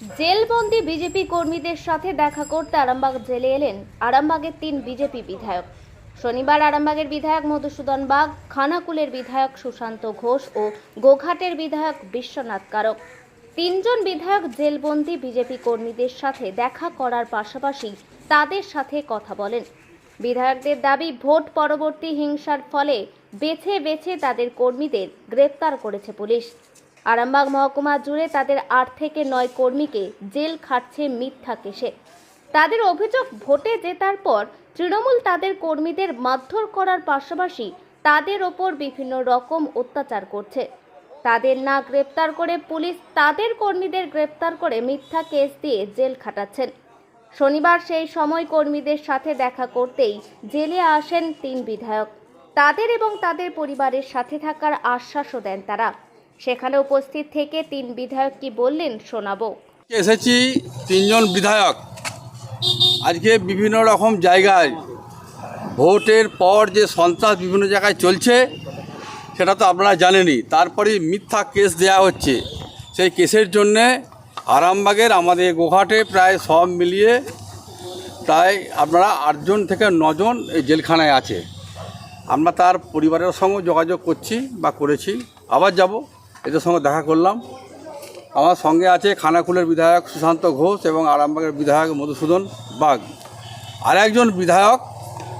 জেলবন্দি BJP কর্মীদের সাথে দেখা করতে আরামবাগ জেলে এলেন আরামবাগের তিন বিজেপি বিধায়ক। শনিবার আরামবাগের বিধায়ক মধুসূদন বাগ, খানাকুলের বিধায়ক সুশান্ত ঘোষ ও গোঘাটের বিধায়ক বিশ্বনাথ কারক। তিনজন বিধায়ক জেলবন্দি বিজেপি কর্মীদের সাথে দেখা করার পাশাপাশি তাদের সাথে কথা বলেন। বিধায়কদের দাবি, ভোট পরবর্তী হিংসার ফলে বেছে বেছে তাদের কর্মীদের গ্রেপ্তার করেছে পুলিশ। আরামবাগ মহকুমা জুড়ে তাদের আট থেকে নয় কর্মীকে জেল খাটছে মিথ্যা কেসে। তাদের অভিযোগ, ভোটে জেতার পর তৃণমূল তাদের কর্মীদের মারধর করার পাশাপাশি তাদের ওপর বিভিন্ন রকম অত্যাচার করছে। তাদের না গ্রেপ্তার করে পুলিশ তাদের কর্মীদের গ্রেপ্তার করে মিথ্যা কেস দিয়ে জেল খাটাচ্ছেন। শনিবার সেই সময় কর্মীদের সাথে দেখা করতেই জেলে আসেন তিন বিধায়ক। তাদের এবং তাদের পরিবারের সাথে থাকার আশ্বাসও দেন তারা। সেখানে উপস্থিত থেকে তিন বিধায়ক কি বললেন, শোনাবো। এসেছি তিনজন বিধায়ক। আজকে বিভিন্ন রকম জায়গায় ভোটের পর যে সন্ত্রাস বিভিন্ন জায়গায় চলছে, সেটা তো আপনারা জানেনই। তারপরে মিথ্যা কেস দেয়া হচ্ছে। সেই কেসের জন্যে আরামবাগের আমাদের গোঘাটে প্রায় সব মিলিয়ে তাই আপনারা আটজন থেকে নজন এই জেলখানায় আছে। আমরা তার পরিবারের সঙ্গে যোগাযোগ করছি বা করেছি। আবার যাব। এদের সঙ্গে দেখা করলাম। আমার সঙ্গে আছে খানাকুলের বিধায়ক সুশান্ত ঘোষ এবং আরামবাগের বিধায়ক মধুসূদন বাগ। আর একজন বিধায়ক,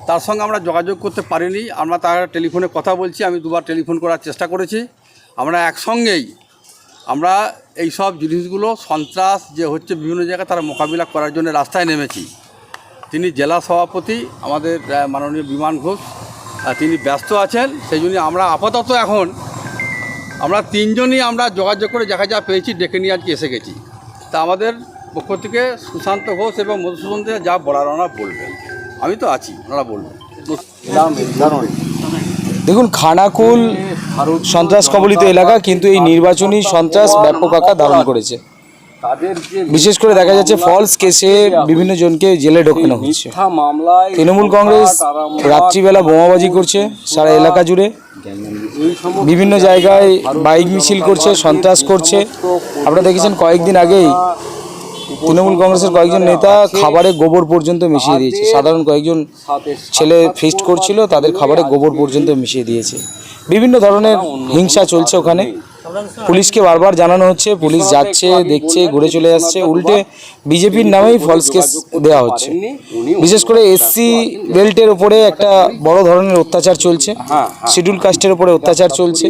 তার সঙ্গে আমরা যোগাযোগ করতে পারিনি। আমরা তার টেলিফোনে কথা বলছি, আমি দুবার টেলিফোন করার চেষ্টা করেছি। আমরা একসঙ্গেই আমরা এই সব জিনিসগুলো, সন্ত্রাস যে হচ্ছে বিভিন্ন জায়গায় তারা মোকাবিলা করার জন্য রাস্তায় নেমেছি। তিনি জেলা সভাপতি, আমাদের মাননীয় বিমান ঘোষ তিনি ব্যস্ত আছেন। সেই জন্য আমরা আপাতত এখন আমরা তিনজনই আমরা যোগাযোগ করে দেখা যা পেয়েছি, ডেকে নিয়ে আজকে এসে গেছি। তা আমাদের পক্ষ থেকে সুশান্ত ঘোষ এবং মধুসূদন যা বলার ওনারা বলবেন। আমি তো আছি, ওনারা বলবেন। দেখুন, খানাকুল সন্ত্রাস কবলিত এলাকা কিন্তু এই নির্বাচনী সন্ত্রাস ব্যাপক আকার ধারণ করেছে। বিশেষ করে দেখা যাচ্ছে ফলস কেসে বিভিন্ন জনকে জেলে ঢোকানো হচ্ছে। তৃণমূল কংগ্রেস রাত্রিবেলা বোমাবাজি করছে সারা এলাকা জুড়ে। বিভিন্ন জায়গায় বাইক মিছিল করছে সন্ত্রাস করছে। আপনারা দেখেছেন কয়েকদিন আগেই তৃণমূল কংগ্রেসের কয়েকজন নেতা খাবারে গোবর পর্যন্ত মিশিয়ে দিয়েছে। সাধারণ কয়েকজন ছেলে ফিস্ট করছিল তাদের খাবারে গোবর পর্যন্ত মিশিয়ে দিয়েছে। বিভিন্ন ধরনের হিংসা চলছে ওখানে। পুলিশকে বারবার জানানো হচ্ছে, পুলিশ যাচ্ছে, দেখছে, ঘুরে চলে আসছে, উল্টে বিজেপির নামেই ফলস কেস দেওয়া হচ্ছে। বিশেষ করে এসসি বেল্টের উপরে একটা বড় ধরনের অত্যাচার চলছে শিডিউল কাস্টের উপরে অত্যাচার চলছে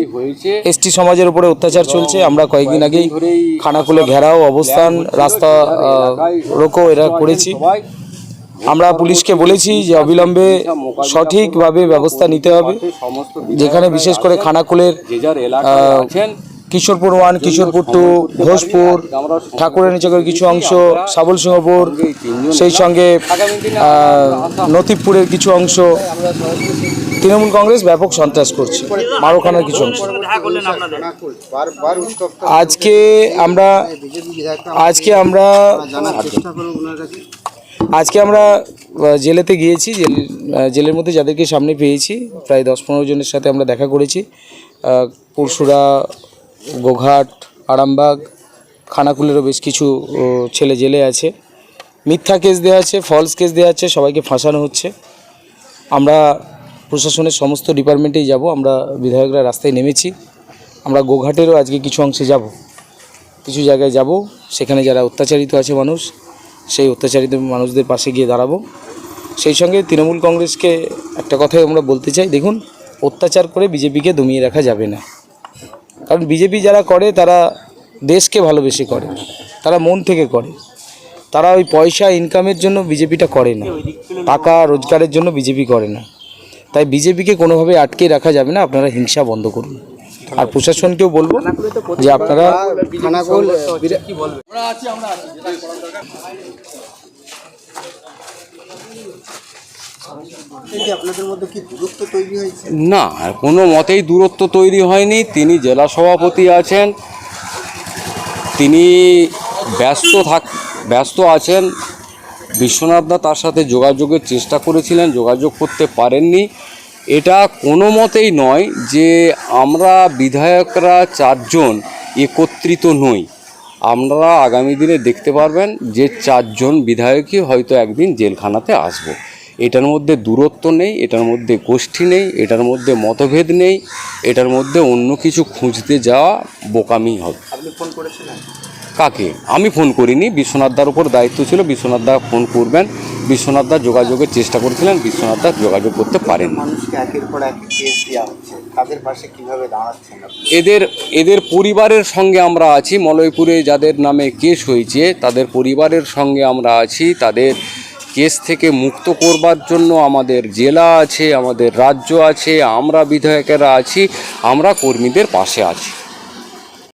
এসটি সমাজের উপরে অত্যাচার চলছে। আমরা কয়েকদিন আগেই খানাকুলে ঘেরাও, অবস্থান, রাস্তা রোকো এরা করেছি। আমরা পুলিশকে বলেছি যে অবিলম্বে সঠিকভাবে ব্যবস্থা নিতে হবে, যেখানে বিশেষ করে খানাকুলের কিশোরপুর ওয়ান, কিশোরপুর টু, ঘোষপুর, ঠাকুরের নিচকের কিছু অংশ, সাবল সিংহপুর, সেই সঙ্গে নতিবপুরের কিছু অংশ। তৃণমূল কংগ্রেস ব্যাপক সন্ত্রাস করছে, মারোখানার কিছু অংশ। আজকে আমরা আজকে আমরা আজকে আমরা জেলেতে গিয়েছি, জেল জেলের মধ্যে যাদেরকে সামনে পেয়েছি, প্রায় দশ পনেরো জনের সাথে আমরা দেখা করেছি। পরশুরা গোঘাট, আরামবাগ, খানাকুলেরও বেশ কিছু ছেলে জেলে আছে। মিথ্যা কেস দেওয়া আছে ফলস কেস দেওয়া আছে, সবাইকে ফাঁসানো হচ্ছে। আমরা প্রশাসনের সমস্ত ডিপার্টমেন্টেই যাব, আমরা বিধায়করা রাস্তায় নেমেছি। আমরা গোঘাটেরও আজকে কিছু অংশে যাব। কিছু জায়গায় যাব, সেখানে যারা অত্যাচারিত আছে মানুষ, সেই অত্যাচারিত মানুষদের পাশে গিয়ে দাঁড়াবো। সেই সঙ্গে তৃণমূল কংগ্রেসকে একটা কথাই আমরা বলতে চাই, দেখুন, অত্যাচার করে বিজেপিকে দমিয়ে রাখা যাবে না। কারণ বিজেপি যারা করে তারা দেশকে ভালোবেসে করে। তারা মন থেকে করে। তারা ওই পয়সা ইনকামের জন্য বিজেপিটা করে না। টাকা রোজগারের জন্য বিজেপি করে না। তাই বিজেপিকে কোনোভাবে আটকে রাখা যাবে না। আপনারা হিংসা বন্ধ করুন। আর প্রশাসনকেও বলব যে আপনারা না কোনো মতেই দূরত্ব তৈরি হয়নি। তিনি জেলা সভাপতি আছেন। তিনি ব্যস্ত থাক, ব্যস্ত আছেন। বিশ্বনাথদা তার সাথে যোগাযোগের চেষ্টা করেছিলেন, যোগাযোগ করতে পারেননি। এটা কোনো মতেই নয় যে আমরা বিধায়করা চারজন একত্রিত নই। আপনারা আগামী দিনে দেখতে পারবেন যে চারজন বিধায়কই হয়তো একদিন জেলখানাতে আসব। এটার মধ্যে দূরত্ব নেই এটার মধ্যে গোষ্ঠী নেই এটার মধ্যে মতভেদ নেই এটার মধ্যে অন্য কিছু খুঁজতে যাওয়া বোকামি হবে। আপনি ফোন করেছিলেন? কাকে? আমি ফোন করিনি বিশ্বনাথ দার উপর দায়িত্ব ছিল বিশ্বনাথ দা ফোন করবেন। বিশ্বনাথ দা যোগাযোগের চেষ্টা করছিলেন বিশ্বনাথ দা যোগাযোগ করতে পারেন এদের এদের পরিবারের সঙ্গে আমরা আছি মলয়পুরে যাদের নামে কেস হয়েছে তাদের পরিবারের সঙ্গে আমরা আছি তাদের কেস থেকে মুক্ত করবার জন্য আমাদের জেলা আছে, আমাদের রাজ্য আছে, আমরা বিধায়কেরা আছি, আমরা কর্মীদের পাশে আছি।